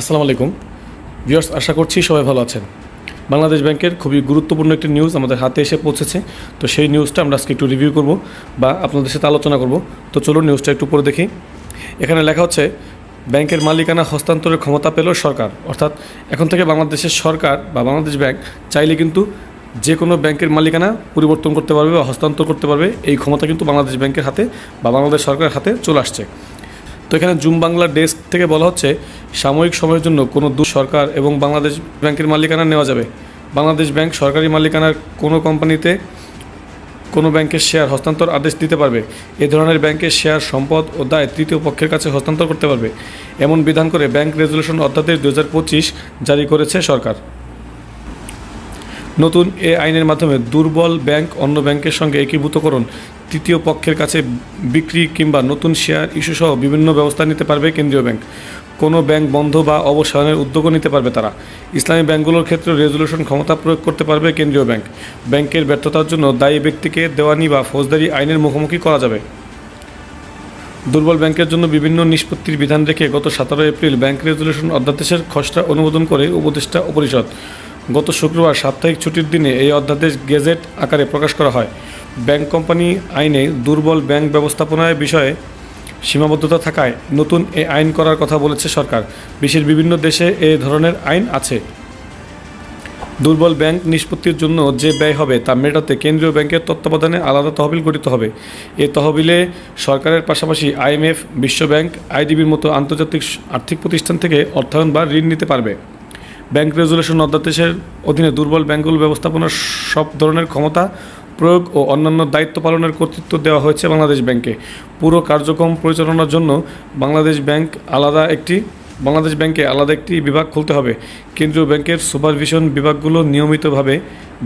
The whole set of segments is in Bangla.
আসসালামু আলাইকুম। ভিউয়ার্স, আশা করছি সবাই ভালো আছেন। বাংলাদেশ ব্যাংকের খুবই গুরুত্বপূর্ণ একটি নিউজ আমাদের হাতে এসে পৌঁছেছে। তো সেই নিউজটা আমরা আজকে একটু রিভিউ করব বা আপনাদের সাথে আলোচনা করব। তো চলুন নিউজটা একটু পরে দেখি। এখানে লেখা হচ্ছে, ব্যাংকের মালিকানা হস্তান্তরের ক্ষমতা পেল সরকার। অর্থাৎ এখন থেকে বাংলাদেশের সরকার বা বাংলাদেশ ব্যাংক চাইলে কিন্তু যে কোনো ব্যাংকের মালিকানা পরিবর্তন করতে পারবে বা হস্তান্তর করতে পারবে। এই ক্ষমতা কিন্তু বাংলাদেশ ব্যাংকের হাতে বা বাংলাদেশ সরকারের হাতে চলে আসছে। এখানে জুম বাংলা ডেস্ক থেকে বলা হচ্ছে, সাময়িক সময়ের জন্য কোনো দু সরকার এবং বাংলাদেশ ব্যাংকের মালিকানা নেওয়া যাবে। বাংলাদেশ ব্যাংক সরকারি মালিকানার কোনো কোম্পানিতে কোনো ব্যাংকের শেয়ার হস্তান্তর আদেশ দিতে পারবে। এ ধরনের ব্যাংকের শেয়ার সম্পদ ও দায় তৃতীয় পক্ষের কাছে হস্তান্তর করতে পারবে। এমন বিধান করে ব্যাংক রেজলিউশন অধ্যাদেশ দু হাজার পঁচিশ জারি করেছে সরকার। নতুন এ আইনের মাধ্যমে দুর্বল ব্যাংক, অন্য ব্যাংকের সঙ্গে একীভূতকরণ, তৃতীয় পক্ষের কাছে বিক্রি কিংবা নতুন শেয়ার ইস্যু সহ বিভিন্ন ব্যবস্থা নিতে পারবে কেন্দ্রীয় ব্যাংক। কোনো ব্যাংক বন্ধ বা অবসানের উদ্যোগও নিতে পারবে তারা। ইসলামী ব্যাংকগুলোর ক্ষেত্রে রেজলিউশন ক্ষমতা প্রয়োগ করতে পারবে কেন্দ্রীয় ব্যাংক। ব্যাংকের ব্যর্থতার জন্য দায়ী ব্যক্তিকে দেওয়ানি বা ফৌজদারি আইনের মুখোমুখি করা যাবে। দুর্বল ব্যাংকের জন্য বিভিন্ন নিষ্পত্তির বিধান রেখে গত সতেরো এপ্রিল ব্যাংক রেজলিউশন অধ্যাদেশের খসড়া অনুমোদন করে উপদেষ্টা পরিষদ। গত শুক্রবার সাপ্তাহিক ছুটির দিনে এই অধ্যাদেশ গেজেট আকারে প্রকাশ করা হয়। ব্যাংক কোম্পানি আইনে দুর্বল ব্যাংক ব্যবস্থাপনার বিষয়ে সীমাবদ্ধতা থাকায় নতুন এ আইন করার কথা বলেছে সরকার। বিশ্বের বিভিন্ন দেশে এ ধরনের আইন আছে। দুর্বল ব্যাংক নিষ্পত্তির জন্য যে ব্যয় হবে তা মেটাতে কেন্দ্রীয় ব্যাংকের তত্ত্বাবধানে আলাদা তহবিল গঠিত হবে। এ তহবিলে সরকারের পাশাপাশি আইএমএফ বিশ্বব্যাংক আইডিবির মতো আন্তর্জাতিক আর্থিক প্রতিষ্ঠান থেকে অর্থায়ন বা ঋণ নিতে পারবে। ব্যাংক রেজুলেশন অধ্যাদেশের অধীনে দুর্বল ব্যাংকগুলো ব্যবস্থাপনার সব ধরনের ক্ষমতা প্রয়োগ ও অন্যান্য দায়িত্ব পালনের কর্তৃত্ব দেওয়া হয়েছে বাংলাদেশ ব্যাংকে। পুরো কার্যক্রম পরিচালনার জন্য বাংলাদেশ ব্যাংক আলাদা একটি, বাংলাদেশ ব্যাংকে আলাদা একটি বিভাগ খুলতে হবে। কেন্দ্রীয় ব্যাংকের সুপারভিশন বিভাগগুলো নিয়মিতভাবে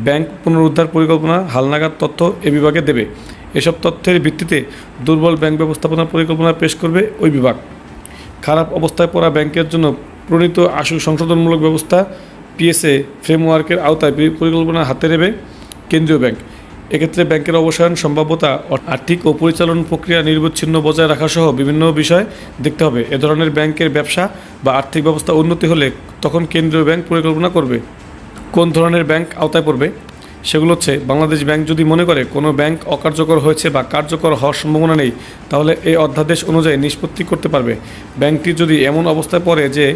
ব্যাংক পুনরুদ্ধার পরিকল্পনা, হালনাগাদ তথ্য এ বিভাগে দেবে। এসব তথ্যের ভিত্তিতে দুর্বল ব্যাংক ব্যবস্থাপনা পরিকল্পনা পেশ করবে ওই বিভাগ। খারাপ অবস্থায় পড়া ব্যাংকের জন্য প্রণীত আশু সংশোধনমূলক ব্যবস্থা পিএসএ ফ্রেমওয়ার্কের আওতায় পরিকল্পনা হাতে নেবে কেন্দ্রীয় ব্যাংক। এক্ষেত্রে ব্যাংকের অবসায়ন সম্ভাব্যতা আর্থিক ও পরিচালন প্রক্রিয়া নির্বিচ্ছিন্ন বজায় রাখা সহ বিভিন্ন বিষয় দেখতে হবে। এ ধরনের ব্যাংকের ব্যবসা বা আর্থিক ব্যবস্থা উন্নতি হলে তখন কেন্দ্রীয় ব্যাংক পরিকল্পনা করবে। কোন ধরনের ব্যাংক আওতায় পড়বে? সেগুলো হচ্ছে, বাংলাদেশ ব্যাংক যদি মনে করে কোনো ব্যাংক অকার্যকর হয়েছে বা কার্যকর হওয়ার সম্ভাবনা নেই, তাহলে এই অধ্যাদেশ অনুযায়ী নিষ্পত্তি করতে পারবে। ব্যাংকটি যদি এমন অবস্থায় পড়ে যে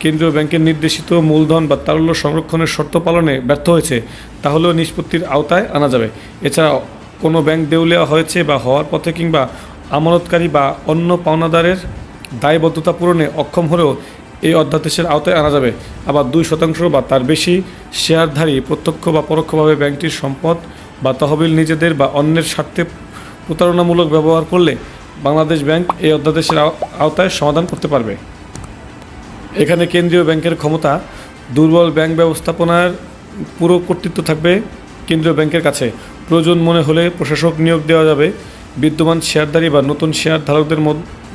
কেন্দ্রীয় ব্যাংকের নির্দেশিত মূলধন বা তারল্য সংরক্ষণের শর্ত পালনে ব্যর্থ হয়েছে, তাহলেও নিষ্পত্তির আওতায় আনা যাবে। এছাড়া কোনো ব্যাংক দেউলিয়া হয়েছে বা হওয়ার পথে কিংবা আমানতকারী বা অন্য পাওনাদারের দায়বদ্ধতা পূরণে অক্ষম হলেও এই অধ্যাদেশের আওতায় আনা যাবে। আবার দুই শতাংশ বা তার বেশি শেয়ারধারী প্রত্যক্ষ বা পরোক্ষভাবে ব্যাংকটির সম্পদ বা তহবিল নিজেদের বা অন্যের স্বার্থে প্রতারণামূলক ব্যবহার করলে বাংলাদেশ ব্যাংক এই অধ্যাদেশের আওতায় সমাধান করতে পারবে। এখানে কেন্দ্রীয় ব্যাংকের ক্ষমতা, দুর্বল ব্যাংক ব্যবস্থাপনার পুরো কর্তৃত্ব থাকবে কেন্দ্রীয় ব্যাংকের কাছে। প্রয়োজন মনে হলে প্রশাসক নিয়োগ দেওয়া যাবে। বিদ্যমান শেয়ারধারী বা নতুন শেয়ার ধারকদের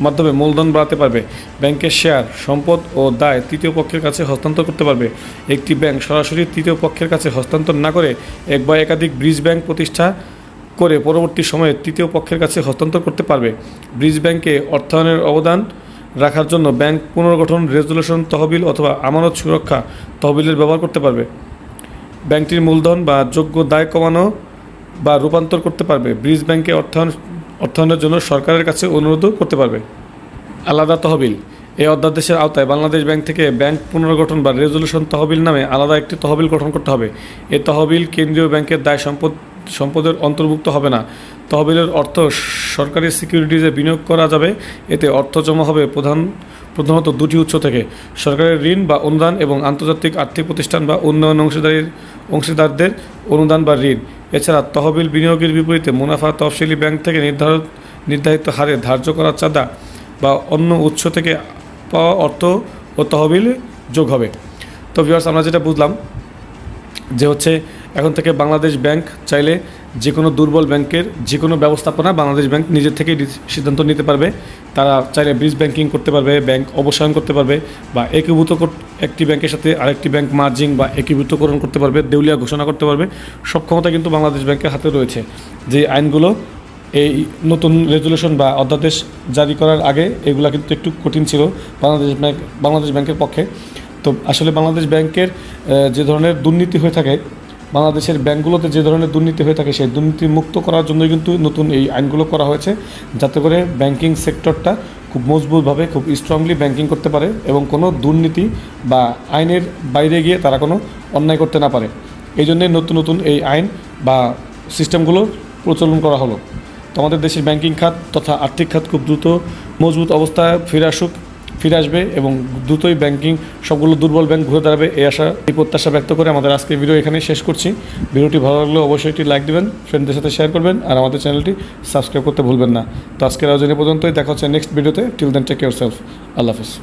মাধ্যমে মূলধন বাড়াতে পারবে। ব্যাংকের শেয়ার, সম্পদ ও দায় তৃতীয় পক্ষের কাছে হস্তান্তর করতে পারবে। একটি ব্যাংক সরাসরি তৃতীয় পক্ষের কাছে হস্তান্তর না করে এক বা একাধিক ব্রিজ ব্যাংক প্রতিষ্ঠা করে পরবর্তী সময়ে তৃতীয় পক্ষের কাছে হস্তান্তর করতে পারবে। ব্রিজ ব্যাংকে অর্থায়নের অবদান রাখার জন্য ব্যাংক পুনর্গঠন রেজুলেশন তহবিল অথবা আমানত সুরক্ষা তহবিলের ব্যবহার করতে পারবে। ব্যাংকটির মূলধন বা যোগ্য দায় কমানো বা রূপান্তর করতে পারবে। ব্রিজ ব্যাংকে অর্থায়ন, অর্থায়নের জন্য সরকারের কাছে অনুরোধও করতে পারবে। আলাদা তহবিল। এই অধ্যাদেশের আওতায় বাংলাদেশ ব্যাংক থেকে ব্যাংক পুনর্গঠন বা রেজলিউশন তহবিল নামে আলাদা একটি তহবিল গঠন করতে হবে। এই তহবিল কেন্দ্রীয় ব্যাংকের দায় সম্পদ, সম্পদের অন্তর্ভুক্ত হবে না। তহবিলের অর্থ সরকারি সিকিউরিটিজে বিনিয়োগ করা যাবে। এতে অর্থ জমা হবে প্রধান, প্রধানত দুটি উৎস থেকে। সরকারের ঋণ বা অনুদান এবং আন্তর্জাতিক আর্থিক প্রতিষ্ঠান বা উন্নয়ন অংশীদারির অংশীদারদের অনুদান বা ঋণ। এছাড়া তহবিল বিনিয়োগের বিপরীতে মুনাফা তফসিলি ব্যাংক থেকে নির্ধারিত নির্ধারিত হারে ধার্য করা চাঁদা বা অন্য উৎস থেকে পাওয়া অর্থ ও তহবিল যোগ হবে। তো আমরা যেটা বুঝলাম যে হচ্ছে এখন থেকে বাংলাদেশ ব্যাংক চাইলে যে কোনো দুর্বল ব্যাংকের যে কোনো ব্যবস্থাপনা বাংলাদেশ ব্যাংক নিজের থেকেই সিদ্ধান্ত নিতে পারবে। তারা চাইলে ব্রিজ ব্যাংকিং করতে পারবে, ব্যাংক অবসায়ন করতে পারবে বা একীভূত একটি ব্যাংকের সাথে আরেকটি ব্যাংক মার্জিং বা একীভূতকরণ করতে পারবে, দেউলিয়া ঘোষণা করতে পারবে। সব ক্ষমতা কিন্তু বাংলাদেশ ব্যাংকের হাতে রয়েছে। যে আইনগুলো, এই নতুন রেজুলেশন বা অধ্যাদেশ জারি করার আগে এগুলা কিন্তু একটু কঠিন ছিল বাংলাদেশ ব্যাংক বাংলাদেশ ব্যাংকের পক্ষে। তো আসলে বাংলাদেশ ব্যাংকের যে ধরনের দুর্নীতি হয়ে থাকে বাংলাদেশের ব্যাংকগুলোতে যে ধরনের দুর্নীতি হয়ে থাকে, সেই দুর্নীতি মুক্ত করার জন্যই কিন্তু নতুন এই আইনগুলো করা হয়েছে। যাতে করে ব্যাংকিং সেক্টরটা খুব মজবুতভাবে, খুব স্ট্রংলি ব্যাংকিং করতে পারে এবং কোনো দুর্নীতি বা আইনের বাইরে গিয়ে তারা কোনো অন্যায় করতে না পারে। এই জন্যে নতুন নতুন এই আইন বা সিস্টেমগুলো প্রচলন করা হলো। তো আমাদের দেশের ব্যাংকিং খাত তথা আর্থিক খাত খুব দ্রুত মজবুত অবস্থায় ফিরে আসুক। ফিরে আসবে এবং দ্রুতই ব্যাংকিং সবগুলো দুর্বল ব্যাংক ঘুরে দাঁড়াবে এই আশা, এই প্রত্যাশা ব্যক্ত করে আমাদের আজকে ভিডিও এখানে শেষ করছি। ভিডিওটি ভালো লাগলে অবশ্যই একটি লাইক দেবেন ফ্রেন্ডদের সাথে শেয়ার করবেন, আর আমাদের চ্যানেলটি সাবস্ক্রাইব করতে ভুলবেন না। তো আজকের আয়োজনে পর্যন্তই, দেখা হচ্ছে নেক্সট ভিডিওতে till then take yourself আল্লাহ হাফিজ।